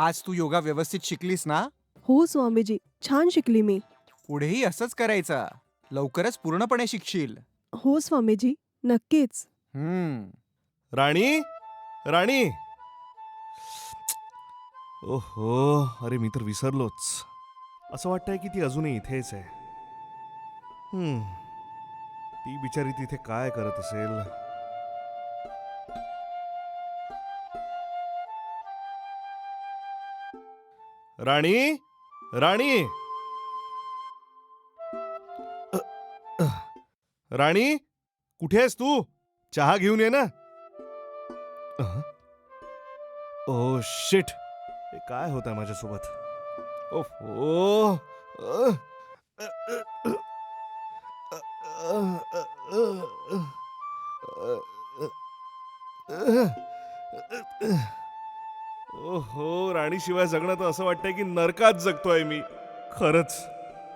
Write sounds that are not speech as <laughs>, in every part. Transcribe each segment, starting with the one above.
आज तू योगा व्यवस्थित शिकलीस ना? हो स्वामीजी. छान शिकली मी. पुढेही असंच करायचं. लवकरच पूर्णपणे शिकशील. हो स्वामीजी. नक्कीच. हम्म. राणी? राणी? ओहो अरे मी तर विसरलोच. असं वाटतंय की ती अजूनही इथेच आहे. हम्म, ती बिचारी तिथे काय करत असेल? राणी? राणी? राणी कुठे आहेस तू? चहा घेऊन ये ना. Oh shit. हे काय होत आहे माझ्यासोबत? ओफो. Uh... ओहो राणीशिवाय जगणं तर असं वाटतंय की नरकात जगतोय मी. खरंच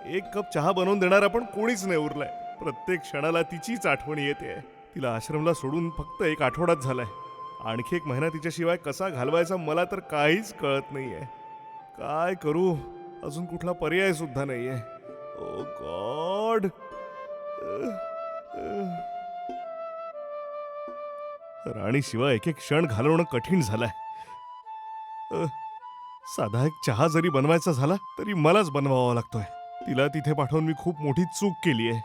एक कप चहा बनवून देणारा पण कोणीच नाही उरलाय. प्रत्येक क्षणाला तिचीच आठवण येते. तिला आश्रमला सोडून फक्त एक आठवडाच झालाय. आणखी एक महिना तिच्याशिवाय कसा घालवायचा मला तर काहीच कळत नाहीये. काय करू? अजून कुठला पर्याय सुद्धा नाहीये. ओ गॉड! राणीशिवाय एक एक क्षण घालवणं कठीण झालंय. अ, साधा एक चहा जरी बनवायचा झाला तरी मलाच बनवावा लागतोय. तिला तिथे पाठवून मी खूप मोठी चूक केली आहे.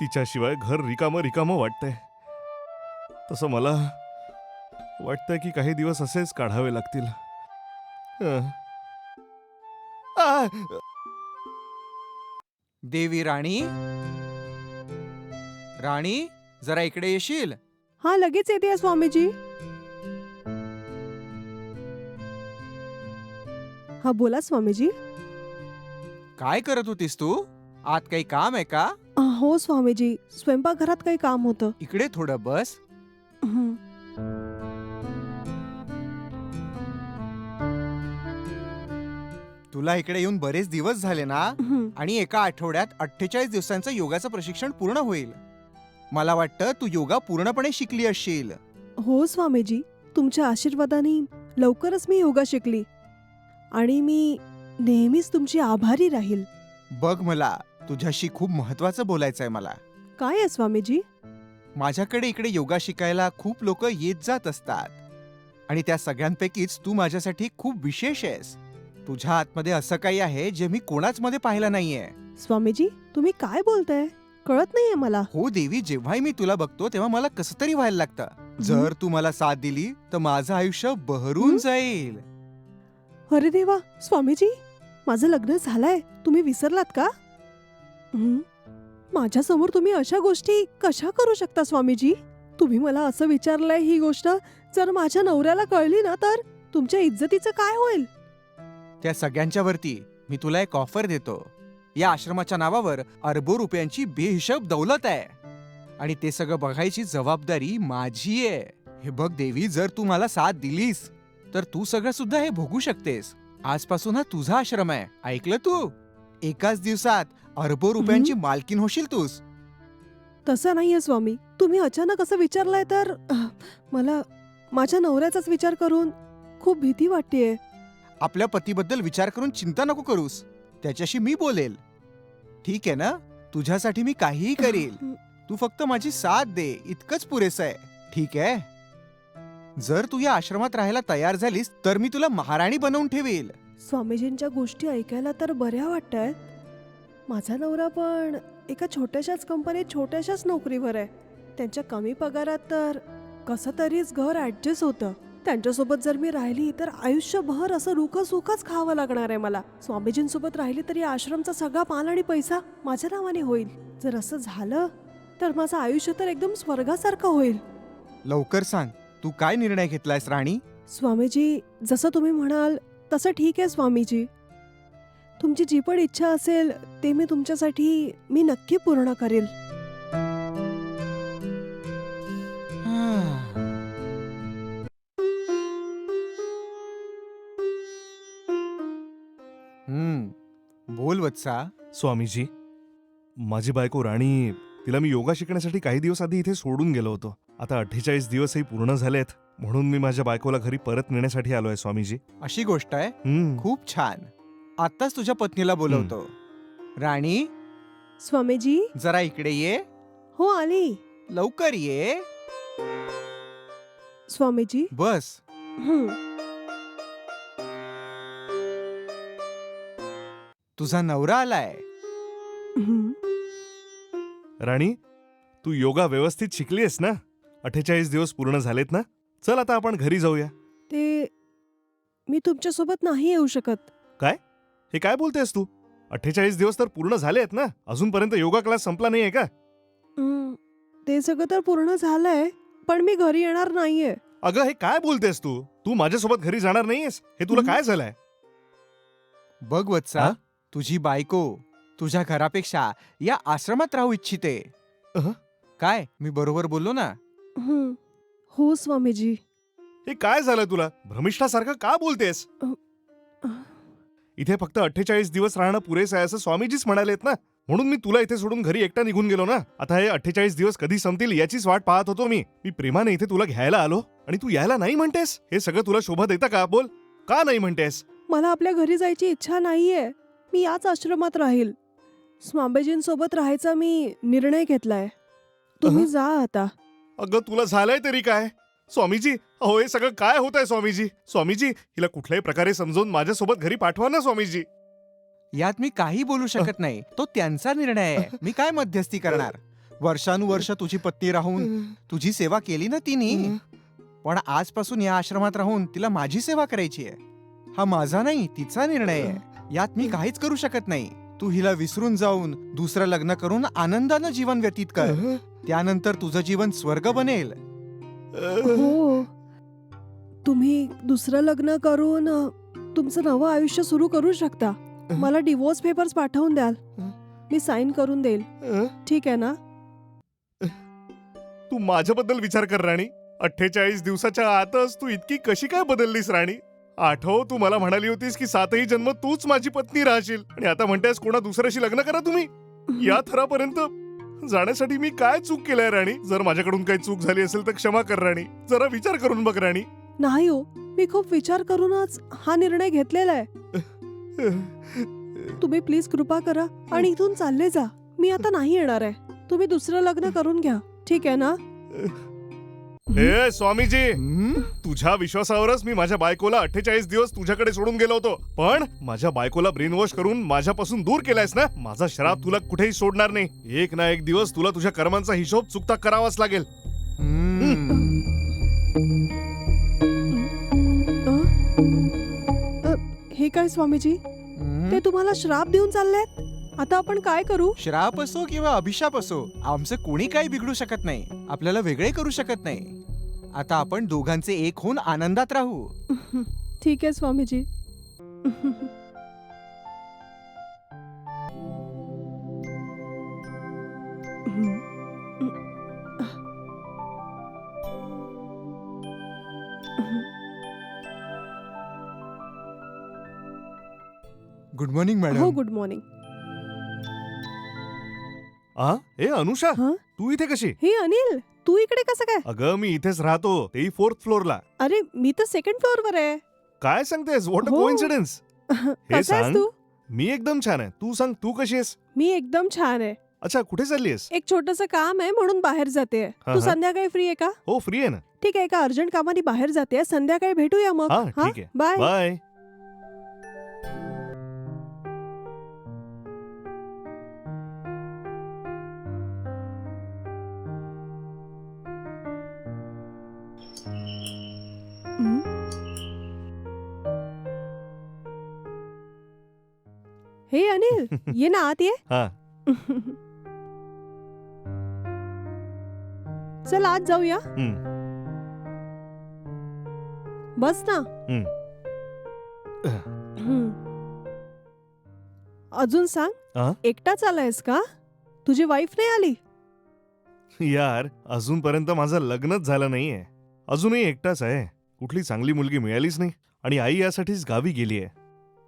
तिच्याशिवाय घर रिकामं रिकामं वाटतंय. तसं मला वाटतंय की काही दिवस असेच काढावे लागतील. अ. आ! देवी राणी? राणी जरा इकडे येशील? हा लगेच येते स्वामीजी. हा बोला स्वामीजी. काय करत होतीस तू? आत काही काम आहे का? अ, हो स्वामीजी स्वयंपाकघरात काही काम होतं. इकडे थोडं बस. हं. तुला इकडे येऊन बरेच दिवस झाले ना? हं. आणि एका आठवड्यात अठ्ठेचाळीस दिवसांचं योगाचं प्रशिक्षण पूर्ण होईल. मला वाटतं तू योगा पूर्णपणे शिकली असशील. हो स्वामीजी तुमच्या आशीर्वादाने लवकरच मी योगा शिकली. आणि मी नेहमीच तुमची आभारी राहील. बघ मला तुझ्याशी खूप महत्वाचं बोलायचं आहे मला. काय आहे स्वामीजी? माझ्याकडे इकडे योगा शिकायला खूप लोक येत जात असतात. आणि त्या सगळ्यांपैकीच तू माझ्यासाठी खूप विशेष आहेस. तुझ्या आतमध्ये असं काही आहे जे मी कोणाच मध्ये पाहिलं नाहीये. स्वामीजी तुम्ही काय बोलताय? कळत नाहीये मला. हो देवी जेव्हाही मी तुला बघतो तेव्हा मला कसं तरी व्हायला लागतं. जर तू मला साथ दिली तर माझं आयुष्य बहरून? जाईल. अरे देवा स्वामीजी माझं लग्न झालंय. तुम्ही विसरलात का? माझ्यासमोर तुम्ही अशा गोष्टी कशा करू शकता स्वामीजी? तुम्ही मला असं विचारलंय ही गोष्ट जर माझ्या नवऱ्याला कळली ना तर तुमच्या इज्जतीचं काय होईल? त्या सगळ्यांच्या वरती मी तुला एक ऑफर देतो. या आश्रमाच्या नावावर अरबो रुपयांची बेहिशोब दौलत आहे. आणि ते सगळं बघायची जबाबदारी माझी आहे. हे बघ देवी जर तू मला साथ दिलीस तर तू सगळं सुद्धा हे भोगू शकतेस. आजपासून हा तुझा आश्रम आहे. ऐकलं तू? एकाच दिवसात अरबो रुपयांची मालकीन होशील तूच. तसं नाहीये स्वामी. तुम्ही अचानक असं विचारलंय तर अह, मला माझ्या नवऱ्याचाच विचार करून खूप भीती वाटतेय. आपल्या पतीबद्दल विचार करून चिंता नको करूस. त्याच्याशी मी बोलेल. ठीक आहे ना? तुझ्यासाठी मी काहीही करेल. तू फक्त माझी साथ दे. इतकंच पुरेसं आहे. ठीक आहे? जर तू या आश्रमात राहायला तयार झालीस तर मी तुला महाराणी बनवून ठेवेल. स्वामीजींच्या गोष्टी ऐकायला तर बऱ्या वाटतायत माझा नवरा पण एका छोट्याशाच कंपनीत छोट्याशाच नोकरीवर आहे. त्यांच्या कमी पगारात तर कसं तरीच घर ॲडजस्ट होतं. त्यांच्यासोबत जर मी राहिली तर आयुष्यभर असं रुखं सुखच खावं लागणार आहे मला. स्वामीजींसोबत राहिली तर या आश्रमचा सगळा माल आणि पैसा माझ्या नावाने होईल. जर असं झालं तर माझं आयुष्य तर एकदम स्वर्गासारखं होईल. लवकर सांग. तू काय निर्णय घेतलायस राणी? स्वामीजी जसं तुम्ही म्हणाल तसं ठीक आहे स्वामीजी. तुमची जी पण इच्छा असेल ते मी तुमच्यासाठी मी नक्की पूर्ण करेल. हम्म. बोल वत्सा. स्वामीजी माझी बायको राणी तिला मी योगा शिकण्यासाठी काही दिवस आधी इथे सोडून गेलो होतो. आता अठ्ठेचाळीस दिवसही पूर्ण झालेत म्हणून मी माझ्या बायकोला घरी परत नेण्यासाठी आलोय स्वामीजी. अशी गोष्ट आहे? हम्म. खूप छान. आत्ताच तुझ्या पत्नीला बोलवतो. राणी? स्वामीजी? जरा इकडे ये. हो आली. लवकर ये. स्वामीजी? बस. हं. तुझा नवरा आलाय. हं. राणी तू योगा व्यवस्थित शिकलीयस ना? अठ्ठेचाळीस दिवस पूर्ण झालेत ना? चल आता आपण घरी जाऊया. ते मी तुमच्यासोबत नाही येऊ शकत. हे काय बोलतेस तू? अठ्ठेचाळीस दिवस तर पूर्ण झाले आहेत ना? अजूनपर्यंत योगा क्लास संपला नाहीये का? हं. ते सगळं तर पूर्ण झालंय पण मी घरी येणार नाहीये. अगं हे काय बोलतेस तू? तू माझ्यासोबत घरी जाणार नाहीयेस? हे तुला. काय झालंय? बघ वत्सा हा? तुझी बायको तुझ्या घरापेक्षा या आश्रमात राहू इच्छिते. अहं. काय? मी बरोबर बोललो ना? हं. हो स्वामीजी. हे काय झालं तुला? भ्रमिष्ठासारखं का बोलतेस? इथे फक्त अठ्ठेचाळीस दिवस राहणं पुरेसं आहे असं स्वामीजीच म्हणालेत ना? म्हणून मी तुला इथे सोडून घरी एकटा निघून गेलो ना? आता हे अठ्ठेचाळीस दिवस कधी संपतील याचीच वाट पाहत होतो मी. मी प्रेमाने इथे तुला घ्यायला आलो. आणि तू यायला नाही म्हणतेस? हे सगळं तुला शोभा देतं का? बोल. का नाही म्हणतेस? मला आपल्या घरी जायची इच्छा नाहीये. मी याच आश्रमात राहील. स्वामीजींसोबत राहायचा मी निर्णय घेतलाय. तुम्ही अहं. जा आता. अगं तुला झालंय तरी काय? स्वामीजी अहो हे सगळं काय होत आहे स्वामीजी? स्वामीजी हिला कुठल्याही प्रकारे समजून माझ्यासोबत घरी पाठवा ना स्वामीजी. यात मी काही बोलू शकत नाही. तो त्यांचा निर्णय आहे. मी काय मध्यस्थी करणार? वर्षानुवर्ष तुझी पत्नी राहून तुझी सेवा केली ना तिने? पण आजपासून या आश्रमात राहून तिला माझी सेवा करायची आहे. हा माझा नाही तिचा निर्णय आहे. यात मी काहीच करू शकत नाही. तू हिला विसरून जाऊन दुसरं लग्न करून आनंदानं जीवन व्यतीत कर. त्यानंतर तुझं जीवन स्वर्ग बनेल. हो. तुम्ही दुसरं लग्न करून अ, तुमचं नवं आयुष्य सुरू करू शकता. मला डिवोर्स पेपर्स पाठवून द्याल. मी साईन करून देईल. ठीक आहे ना? तू माझ्याबद्दल विचार कर राणी. अठ्ठेचाळीस दिवसाच्या आतच तू इतकी कशी काय बदललीस राणी? आठव तू मला म्हणाली होतीस की सातही जन्म तूच माझी पत्नी राहशील. आणि आता म्हणतेस कोणा दुसऱ्याशी लग्न करा तुम्ही. या थरापर्यंत जाण्यासाठी मी काय चूक केलंय राणी? जर माझ्याकडून काही चूक झाली असेल तर क्षमा कर राणी. जरा विचार करून बघ राणी. नाही हो मी खूप विचार करूनच हा निर्णय घेतलेला आहे. <laughs> तुम्ही प्लीज कृपा करा आणि इथून चालले जा. मी आता नाही येणार आहे. तुम्ही दुसरं लग्न करून घ्या. ठीक आहे ना? हे स्वामीजी? तुझ्या विश्वासावरच मी माझ्या बायकोला अठ्ठेचाळीस दिवस तुझ्याकडे सोडून गेलो होतो. पण माझ्या बायकोला ब्रेन वॉश करून माझ्यापासून दूर केलायस ना? माझा शराब तुला कुठेही सोडणार नाही. एक ना एक दिवस तुला तुझ्या कर्मांचा हिशोब चुकता करावाच लागेल. हे काय स्वामीजी. ते तुम्हाला श्राप देऊन चाललेत? आता आपण काय करू? श्राप असो किंवा अभिशाप असो आमचं कोणी काही बिघडू शकत नाही. आपल्याला वेगळे करू शकत नाही. आता आपण दोघांचे एक होऊन आनंदात राहू. ठीक आहे स्वामीजी. गुड मॉर्निंग हो मॅडम गुड मॉर्निंग आ ए अनुषा हा? तू इथे कशी? हे अनिल. तू इकडे कसं काय? अगं मी इथेच राहतो. तेही फोर्थ फ्लोअरला अरे मी तर सेकंड फ्लोअर वर आहे. काय सांगतेस? व्हॉट अ हो. कोइन्सिडन्स <laughs> कसा आहेस सांग. तू? मी एकदम छान आहे. तू सांग तू कशी आहेस? मी एकदम छान आहे. अच्छा कुठे चालली आहेस? एक छोटस काम आहे म्हणून बाहेर जाते हा, तू हा. संध्याकाळी फ्री आहे का? हो फ्री आहे ना. ठीक आहे एका अर्जंट कामाने बाहेर जाते संध्याकाळी भेटूया मग. हा हा? ठीक आहे. बाय बाय अनिल ये ना आत ये हा। चल आज जाऊया हम्म. बस ना। हं. हं. अजून सांग? एकटाच आलायस का? तुझी वाईफ नाही आली? यार अजूनपर्यंत माझं लग्नच झालं नाहीये. अजूनही एकटाच आहे. कुठली चांगली मुलगी मिळालीच नाही आणि आई यासाठीच गावी गेली आहे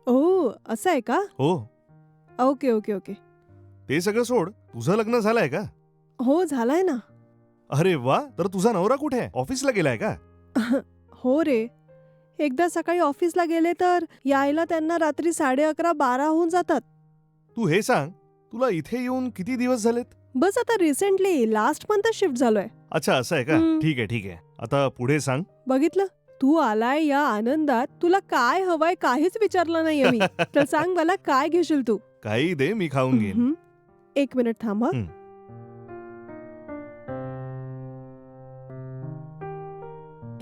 ओ असं आहे का? हो. Okay okay okay. ते सगळं सोड. तुझं लग्न झालंय का? हो झालाय ना. अरे वा तर तुझा नवरा कुठे आहे? ऑफिसला गेलाय का? <laughs> हो रे. एकदा सकाळी ऑफिसला गेले तर यायला त्यांना रात्री साडे अकरा बारा होऊन जातात. तू हे सांग तुला इथे येऊन किती दिवस झालेत? बस आता रिसेंटली लास्ट मंथ शिफ्ट झालोय. अच्छा असं आहे का? हम्म. ठीक आहे ठीक आहे. आता पुढे सांग. बघितलं? तू आलाय या आनंदात तुला काय हवंय काहीच विचारलं नाहीये मी. तर <laughs> सांग मला काय घेशील तू? काही दे मी खाऊन घेईन. एक मिनिट थांब. हं. हं.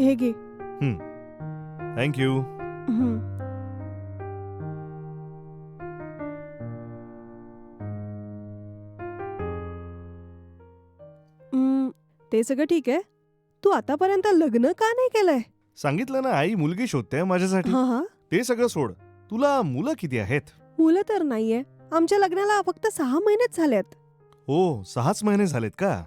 हे. घे थँक्यू हं. हं, ते सगळं ठीक आहे. तू आतापर्यंत लग्न का नाही केलंय? सांगितलं ना आई मुलगी शोधते माझ्यासाठी. हा हा. ते सगळं सोड. तुला मुलं किती आहेत? मुलं तर नाहीये. आमच्या लग्नाला फक्त सहा महिनेच झालेत. हो सहाच महिने झालेत का?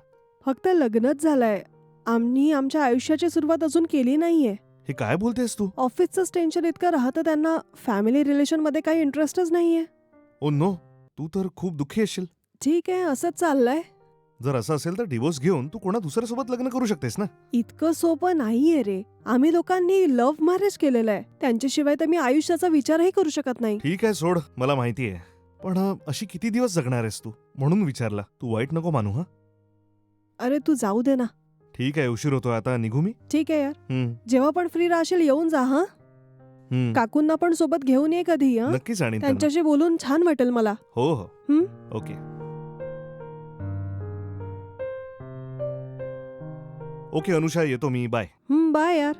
फक्त लग्नच झालंय. आम्ही आमच्या आयुष्याची सुरुवात अजून केली नाहीये. हे काय बोलतेस तू? ऑफिसचंच टेन्शन इतकं राहतं त्यांना फॅमिली रिलेशनमध्ये काही इंटरेस्टच नाहीये. ओ नो तू तर खूप दुःखी असशील ठीक आहे असंच चाललंय. जर असं असेल तर डिवोर्स घेऊन तू कोणा दुसऱ्यासोबत लग्न करू शकतेस ना? इतकं सोपं नाहीये रे. आम्ही लोकांनी लव्ह मॅरेज केलेलं आहे. त्यांच्याशिवाय तर मी आयुष्याचा विचारही करू शकत नाही. ठीक आहे सोड. मला माहिती आहे. पण अ, अशी किती दिवस जगणार आहेस तू? म्हणून विचारला. तू वाईट नको मानू हा? अरे तू जाऊ दे ना. ठीक आहे उशीर होतोय आता. निघू मी? ठीक आहे यार. हम्म, जेव्हा पण फ्री राहशील येऊन जा हा? हम्म. काकूंना पण सोबत घेऊन ये कधी हं? नक्कीच त्यांना. त्यांच्याशी बोलून छान वाटेल मला. हो हो. हम्म? ओके. ओके अनुषा येतो मी बाय हं, बाय यार